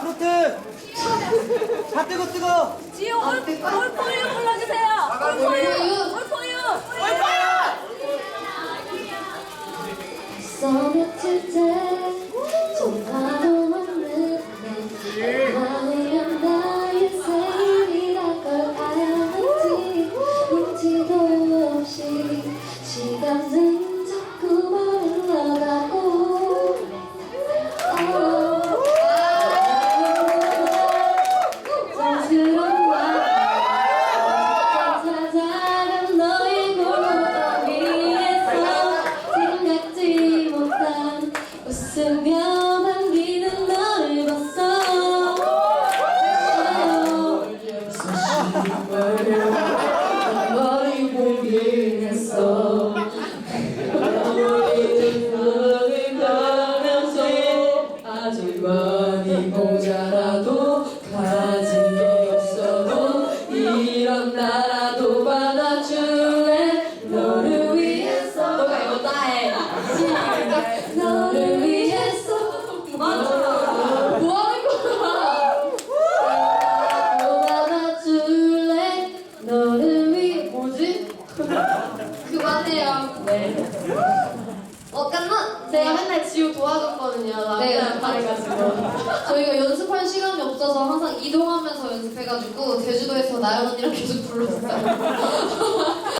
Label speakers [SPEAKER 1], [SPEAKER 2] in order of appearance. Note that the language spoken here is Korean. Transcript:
[SPEAKER 1] 프로트 다 뜨거 뜨거
[SPEAKER 2] 올, 올포유 불러주세요. 올포유. 올포유.
[SPEAKER 3] 써맺힐 때좀 파도 없는 내 마음이면 나의 생일이란 걸 알았지 눈치도 없이 시간 웃으며 반기는 너를 봤어. 머리 세상을 가면서 아주 많이 모자라도 그만해요 네 어, 깐나? 제가 맨날 지우 도와줬거든요. 네, 그래가지고. 저희가 연습할 시간이 없어서 항상 이동하면서 연습해가지고 제주도에서 나연 언니랑 계속 불렀어요.